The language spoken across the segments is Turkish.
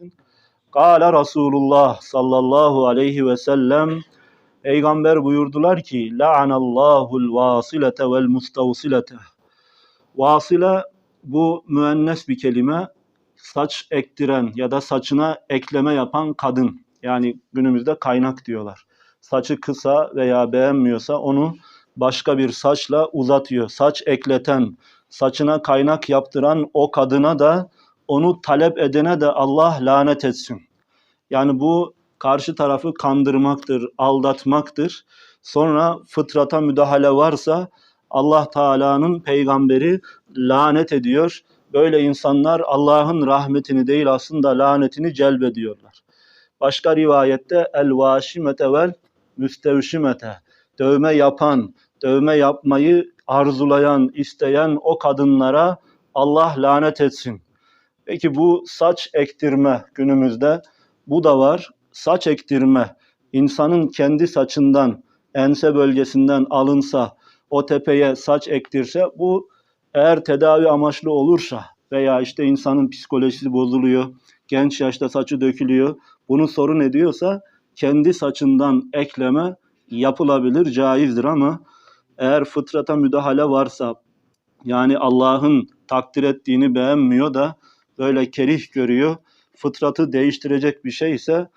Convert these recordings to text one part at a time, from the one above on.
etsin. Kâle Resulullah sallallahu aleyhi ve sellem Peygamber buyurdular ki La'anallahu'l vasilete vel mustavsilete Vasile bu müennes bir kelime saç ektiren ya da saçına ekleme yapan kadın. Yani günümüzde kaynak diyorlar. Saçı kısa veya beğenmiyorsa onu başka bir saçla uzatıyor. Saç ekleten, saçına kaynak yaptıran o kadına da onu talep edene de Allah lanet etsin. Yani bu karşı tarafı kandırmaktır, aldatmaktır. Sonra fıtrata müdahale varsa Allah Teala'nın peygamberi lanet ediyor. Böyle insanlar Allah'ın rahmetini değil aslında lanetini celbediyorlar. Başka rivayette el vaşimete vel müstevşimete dövme yapan, dövme yapmayı arzulayan, isteyen o kadınlara Allah lanet etsin. Peki bu saç ektirme günümüzde bu da var. Saç ektirme insanın kendi saçından, ense bölgesinden alınsa, o tepeye saç ektirse bu eğer tedavi amaçlı olursa veya işte insanın psikolojisi bozuluyor, genç yaşta saçı dökülüyor, bunu sorun ediyorsa kendi saçından ekleme yapılabilir, caizdir ama eğer fıtrata müdahale varsa yani Allah'ın takdir ettiğini beğenmiyor da böyle kerih görüyor, fıtratı değiştirecek bir şey ise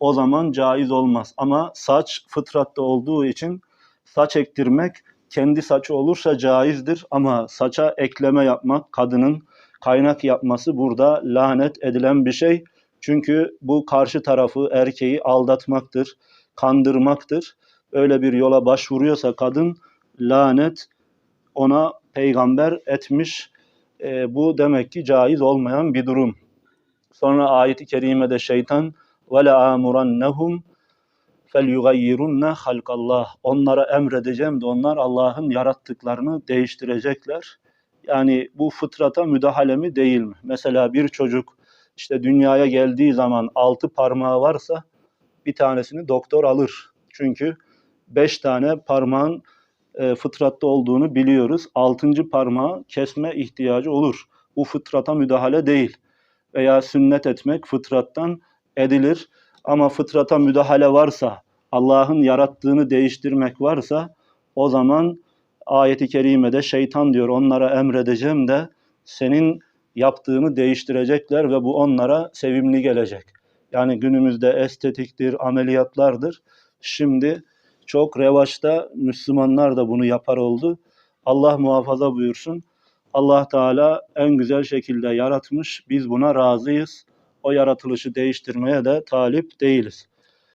o zaman caiz olmaz. Ama saç fıtratta olduğu için saç ektirmek kendi saçı olursa caizdir ama saça ekleme yapmak kadının kaynak yapması burada lanet edilen bir şey. Çünkü bu karşı tarafı erkeği aldatmaktır, kandırmaktır. Öyle bir yola başvuruyorsa kadın lanet ona peygamber etmiş. E, bu demek ki caiz olmayan bir durum. Sonra ayeti kerimede şeytan ve la amurannahum felyughayyirunne halkallah. Onlara emredeceğim de onlar Allah'ın yarattıklarını değiştirecekler. Yani bu fıtrata müdahale mi değil mi? Mesela bir çocuk işte dünyaya geldiği zaman altı parmağı varsa bir tanesini doktor alır. Çünkü beş tane parmağın e, fıtratta olduğunu biliyoruz. Altıncı parmağı kesme ihtiyacı olur. Bu fıtrata müdahale değil. Veya sünnet etmek fıtrattan edilir. Ama fıtrata müdahale varsa, Allah'ın yarattığını değiştirmek varsa o zaman ayeti kerimede şeytan diyor onlara emredeceğim de senin yaptığını değiştirecekler ve bu onlara sevimli gelecek. Yani günümüzde estetiktir, ameliyatlardır. Şimdi çok revaçta Müslümanlar da bunu yapar oldu. Allah muhafaza buyursun. Allah Teala en güzel şekilde yaratmış. Biz buna razıyız. O yaratılışı değiştirmeye de talip değiliz.